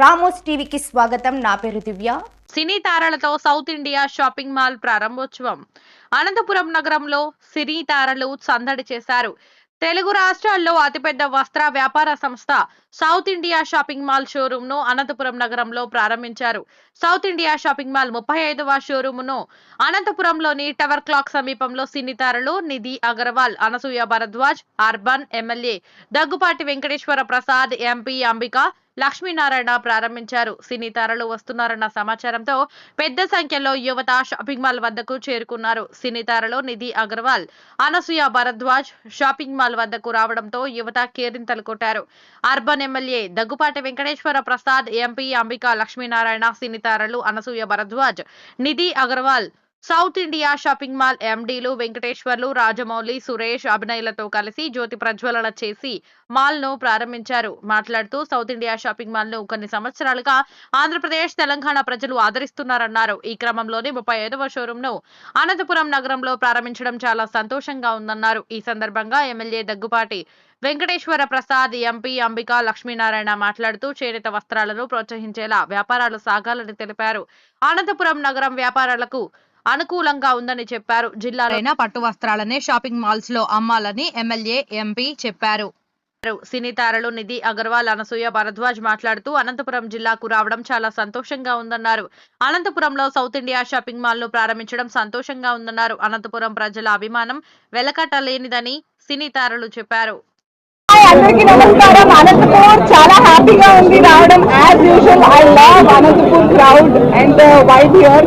Ramos టీవీకి స్వాగతం. నా పేరు దివ్య. సినీ తారలతో సౌత్ ఇండియా షాపింగ్ మాల్ ప్రారంభోత్సవం. అనంతపురం నగరంలో సినీ తారలు సందడి చేశారు. తెలుగు రాష్ట్రాల్లో అతిపెద్ద వస్త్ర వ్యాపార సంస్థ సౌత్ ఇండియా షాపింగ్ మాల్ షోరూమ్ను అనంతపురం నగరంలో ప్రారంభించారు. సౌత్ ఇండియా షాపింగ్ మాల్ ముప్పై ఐదవ షోరూమ్ను అనంతపురంలోని టవర్ క్లాక్ సమీపంలో సినీతారులు Nidhi Agarwal Anasuya Bharadwaj urban MLA Daggupati Venkateswara Prasad MP Ambika Lakshminarayana ప్రారంభించారు. సినీ తారలు వస్తున్నారన్న సమాచారంతో పెద్ద సంఖ్యలో యువత షాపింగ్ మాల్ వద్దకు చేరుకున్నారు. సినీ తారలు నిధి అగర్వాల్ అనసూయ భరద్వాజ్ షాపింగ్ మాల్ వద్దకు రావడంతో యువత కేరింతలు కొట్టారు. Urban MLA Daggubati Venkateswara Prasad MP Ambika Lakshminarayana సినీ తారలు Anasuya Bharadwaj Nidhi Agarwal south India shopping mall ఎండీలు Venkateswarlu Rajamouli Suresh అభినయులతో కలిసి జ్యోతి ప్రజ్వలన చేసి మాల్ను ప్రారంభించారు. మాట్లాడుతూ సౌత్ ఇండియా షాపింగ్ మాల్ను కొన్ని సంవత్సరాలుగా ఆంధ్రప్రదేశ్ తెలంగాణ ప్రజలు ఆదరిస్తున్నారన్నారు. ఈ క్రమంలోనే ముప్పై ఐదవ షోరూమ్ను అనంతపురం నగరంలో ప్రారంభించడం చాలా సంతోషంగా ఉందన్నారు. ఈ సందర్భంగా ఎమ్మెల్యే దగ్గుపాటి వెంకటేశ్వర ప్రసాద్ ఎంపీ అంబికా లక్ష్మీనారాయణ మాట్లాడుతూ చేనేత వస్త్రాలను ప్రోత్సహించేలా వ్యాపారాలు సాగాలని తెలిపారు. అనంతపురం నగరం వ్యాపారాలకు అనుకూలంగా ఉందని చెప్పారు. జిల్లాలోన పట్టు వస్త్రాలనే షాపింగ్ మాల్స్లో అమ్మాలని ఎమ్మెల్యే ఎంపీ చెప్పారు. సినీ తారలు నిధి అగర్వాల్ అనసూయ భరద్వాజ్ మాట్లాడుతూ అనంతపురం జిల్లాకు రావడం చాలా సంతోషంగా ఉందన్నారు. అనంతపురంలో సౌత్ ఇండియా షాపింగ్ మాల్ను ప్రారంభించడం సంతోషంగా ఉందన్నారు. అనంతపురం ప్రజల అభిమానం వెలకట్టలేనిదని సినీ తారలు చెప్పారు. హాయ్ అందరికీ నమస్కారం. అనంతపూర్ చాలా హ్యాపీగా ఉంది రావడం. As usual I love Anantapur crowd and white here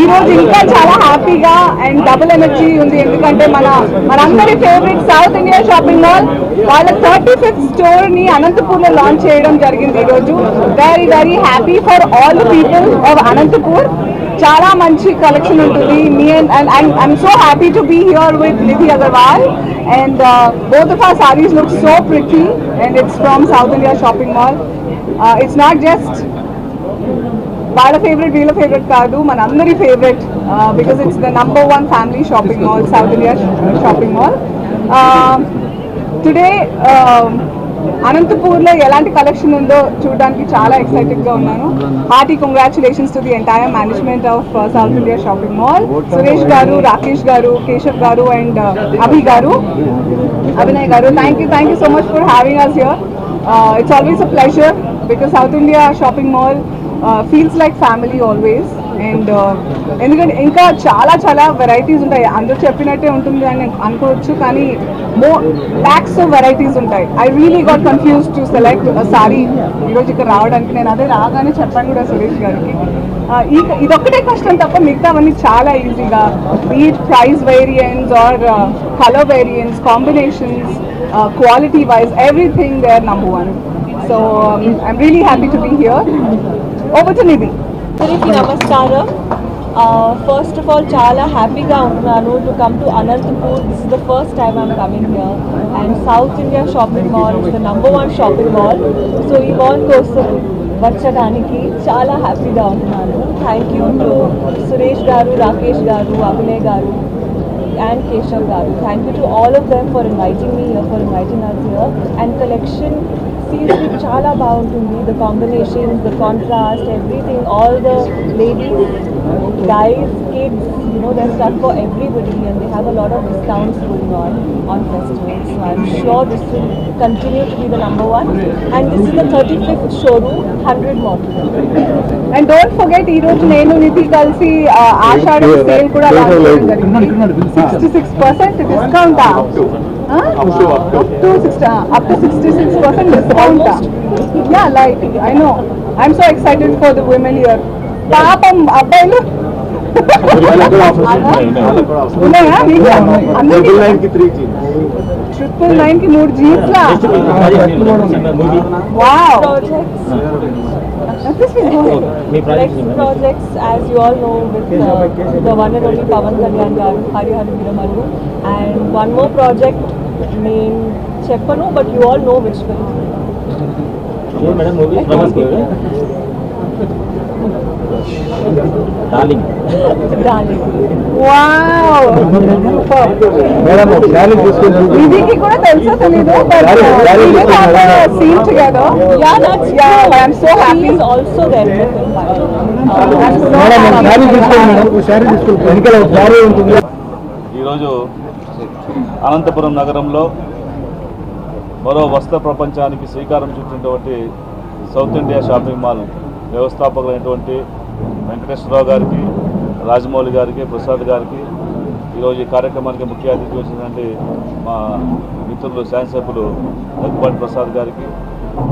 ఈ రోజు ఇంకా చాలా హ్యాపీగా అండ్ డబుల్ ఎనర్జీ ఉంది. ఎందుకంటే మన మనందరి favourite South India shopping mall వాళ్ళ థర్టీ ఫిఫ్త్ స్టోర్ని అనంతపూర్లో లాంచ్ చేయడం జరిగింది ఈ రోజు. Very very happy for all people of Anantapur చాలా మంచి కలెక్షన్ ఉంటుంది. మీ and I'm so happy to be here with Nidhi Agarwal and uh, both of our sarees look so pretty and it's from South India Shopping Mall. Uh, it's not just వాళ్ళ favourite వీళ్ళ favourite కాదు మన అందరి favourite because it's the number one family shopping mall south India shopping mall today అనంతపూర్లో ఎలాంటి collection ఉందో చూడడానికి చాలా ఎక్సైటెడ్గా ఉన్నాను. Hearty congratulations to the entire management of South India shopping mall Suresh garu Rakesh garu Keshav గారు and uh, Abhi garu Abhinay garu. Thank you thank you so much for having us here it's always a pleasure because South India shopping mall feels like family always and uh, ఎందుకంటే ఇంకా చాలా చాలా varieties ఉంటాయి. అందరూ చెప్పినట్టే ఉంటుంది అని అనుకోవచ్చు కానీ మో ల్యాక్స్ ఆఫ్ వెరైటీస్ ఉంటాయి I really got confuse to select sorry ఈరోజు ఇక్కడ రావడానికి. నేను అదే రాగానే చెప్పాను కూడా సురేష్ గారికి. ఈ ఇదొక్కటే కష్టం తప్ప మిగతావన్నీ చాలా ఈజీగా beat price variance or colour variance combinations quality wise everything they are number one so I'm really happy to be here over to Nidhi అందరికీ నమస్కారం. ఫస్ట్ ఆఫ్ ఆల్ చాలా హ్యాపీగా ఉన్నాను to come to Anantapur this is the first time I'm coming here and South India Shopping Mall is the number one shopping mall so ఈ mall కోసం వచ్చడానికి చాలా హ్యాపీగా ఉన్నాను. Thank you to Suresh garu Rakesh గారు అభినయ్ గారు అండ్ కేశవ్ గారు. Thank you to all of them for inviting me for inviting inviting us and collection seriously chala బాగుంటుంది the combinations, the contrast, everything, all the ladies, guys, kids, you know, there's stuff for everybody and they have a lot of discounts going on on festivals. So I'm sure this will continue to be the number one. And this is the 35th showroom, 100 more. to go. And don't forget ఈ రోజు నేను నిధి కలిసి ఆ, ఆషాఢ sale కూడా launch చేయడం జరిగింది sixty Six percent discount up to sixty up to sixty six percent discount ya like I know I'm so excited for the women year పాపం అబ్బాయిలు ఉన్నాయా మీకు అందరికీ ట్రిపుల్ నైన్ కి మూడు jeans law wow Projects. Next projects, as you all know, with uh, the one and only Pavan Kalyan garu, Hari Hari Viramalu, and one more project named Cheppanu, but you all know which film. Darling. Wow madam saree తీసుకుంటుంది నిధికి కూడా తెలుసా తెలీదు but Very- very scene together Yeah, that's Yeah, true. but I'm so happy. He is also there with him. I'm so madam happy. Saree తీసుకోండి madam sari తీసుకుంటుంది వెనకాల ఒక శారీ ఉంటుంది ఈరోజు అనంతపురం నగరంలో మరో వస్త్ర ప్రపంచానికి శ్రీకారం చుట్టినటువంటి సౌత్ ఇండియా షాపింగ్ మాల్ వ్యవస్థాపకులైనటువంటి వెంకటేశ్వరరావు గారికి రాజమౌళి గారికి ప్రసాద్ గారికి ఈరోజు ఈ కార్యక్రమానికి ముఖ్య అతిథి వచ్చినటువంటి మా మిత్రులు శాసనసభ్యులు దగ్గుబాటి ప్రసాద్ గారికి.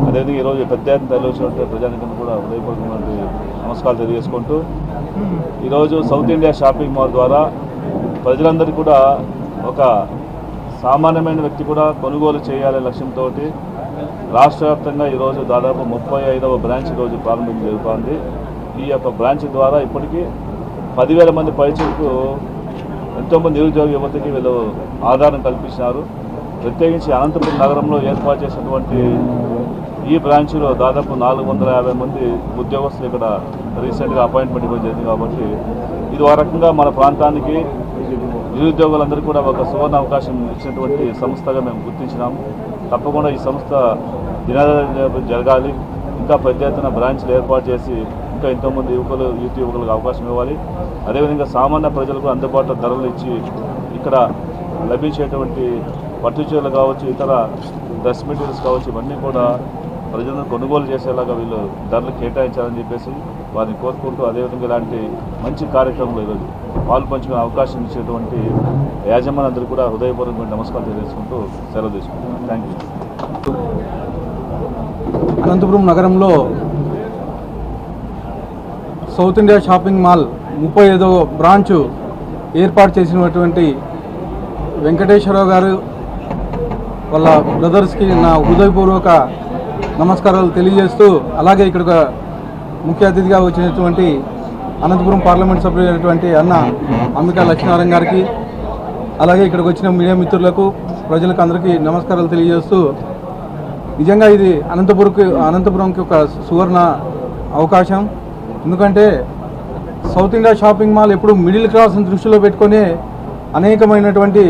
అదేవిధంగా ఈరోజు పెద్ద ఎత్తున తరలివచ్చినటువంటి ప్రజానికం కూడా హృదయపూర్వకమైన నమస్కారాలు తెలియజేసుకుంటూ ఈరోజు సౌత్ ఇండియా షాపింగ్ మాల్ ద్వారా ప్రజలందరికీ కూడా ఒక సామాన్యమైన వ్యక్తి కూడా కొనుగోలు చేయాలనే లక్ష్యంతో రాష్ట్ర వ్యాప్తంగా ఈరోజు దాదాపు ముప్పై ఐదవ బ్రాంచ్ ఈరోజు ప్రారంభం జరుగుతోంది. ఈ యొక్క బ్రాంచ్ ద్వారా ఇప్పటికీ పదివేల మంది పైచలకు ఎంతోమంది నిరుద్యోగ యువతకి వీళ్ళు ఆధారం కల్పించినారు. ప్రత్యేకించి అనంతపురం నగరంలో ఏర్పాటు చేసినటువంటి ఈ బ్రాంచ్లో దాదాపు నాలుగు వందల యాభై మంది ఉద్యోగస్తులు ఇక్కడ రీసెంట్గా అపాయింట్మెంట్ ఇవ్వడం జరిగింది కాబట్టి ఇది ఒక రకంగా మన ప్రాంతానికి నిరుద్యోగులందరికీ కూడా ఒక సువర్ణ అవకాశం ఇచ్చినటువంటి సంస్థగా మేము గుర్తించినాము. తప్పకుండా ఈ సంస్థ దినాల జరగాలి. ఇంకా పెద్ద ఎత్తున బ్రాంచ్లు ఏర్పాటు చేసి ఇంకా ఎంతోమంది యువకులు యూత్ యువకులకు అవకాశం ఇవ్వాలి. అదేవిధంగా సామాన్య ప్రజలకు అందుబాటులో ధరలు ఇచ్చి ఇక్కడ లభించేటువంటి పట్టుచీరలు కావచ్చు ఇతర డ్రెస్ మెటీరియల్స్ కావచ్చు ఇవన్నీ కూడా ప్రజలను కొనుగోలు చేసేలాగా వీళ్ళు ధరలు కేటాయించాలని చెప్పేసి వారిని కోరుకుంటూ అదేవిధంగా ఇలాంటి మంచి కార్యక్రమంలో ఈరోజు పాలు పంచుకునే అవకాశం ఇచ్చేటువంటి యాజమాన్యందరూ కూడా హృదయపూర్వకమైన నమస్కారం తెలియజేసుకుంటూ సెలవు తీసుకుంటున్నాను థ్యాంక్ యూ. అనంతపురం నగరంలో సౌత్ ఇండియా షాపింగ్ మాల్ ముప్పై ఐదో బ్రాంచ్ ఏర్పాటు చేసినటువంటి వెంకటేశ్వరరావు గారు వాళ్ళ బ్రదర్స్కి నా హృదయపూర్వక నమస్కారాలు తెలియజేస్తూ అలాగే ఇక్కడ ఒక ముఖ్య అతిథిగా వచ్చినటువంటి అనంతపురం పార్లమెంట్ సభ్యులైనటువంటి అన్న అంబికా లక్ష్మీనారాయణ గారికి అలాగే ఇక్కడికి వచ్చిన మీడియా మిత్రులకు ప్రజలకు అందరికీ నమస్కారాలు తెలియజేస్తూ నిజంగా ఇది అనంతపురంకి అనంతపురంకి ఒక సువర్ణ అవకాశం. ఎందుకంటే సౌత్ ఇండియా షాపింగ్ మాల్ ఎప్పుడు మిడిల్ క్లాస్ని దృష్టిలో పెట్టుకొని అనేకమైనటువంటి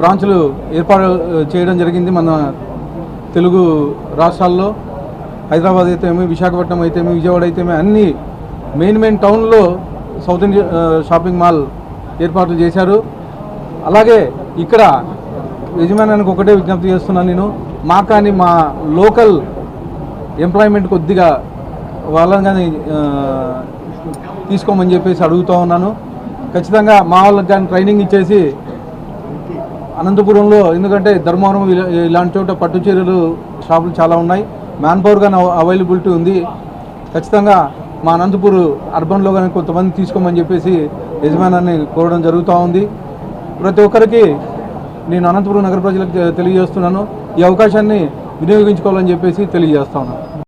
బ్రాంచ్లు ఏర్పాటు చేయడం జరిగింది మన తెలుగు రాష్ట్రాల్లో హైదరాబాద్ అయితేమి విశాఖపట్నం అయితేమి విజయవాడ అయితేమి అన్ని మెయిన్ మెయిన్ టౌన్లో సౌత్ ఇండియా షాపింగ్ మాల్ ఏర్పాట్లు చేశారు. అలాగే ఇక్కడ యజమానానికి ఒకటే విజ్ఞప్తి చేస్తున్నాను నేను. మా కానీ మా లోకల్ ఎంప్లాయ్మెంట్ కొద్దిగా వాళ్ళని కానీ తీసుకోమని చెప్పేసి అడుగుతూ ఉన్నాను. ఖచ్చితంగా మా వాళ్ళకి కానీ ట్రైనింగ్ ఇచ్చేసి అనంతపురంలో ఎందుకంటే ధర్మవరం ఇలా- ఇలాంటి చోట పట్టు చీరలు షాపులు చాలా ఉన్నాయి. మ్యాన్ పవర్ కానీ అవైలబిలిటీ ఉంది. ఖచ్చితంగా మా అనంతపూర్ అర్బన్లో కానీ కొంతమంది తీసుకోమని చెప్పేసి యజమానాన్ని కోరడం జరుగుతూ ఉంది. ప్రతి ఒక్కరికి నేను అనంతపురం నగర ప్రజలకు తెలియజేస్తున్నాను. ఈ అవకాశాన్ని వినియోగించుకోవాలని చెప్పేసి తెలియజేస్తా ఉన్నాను.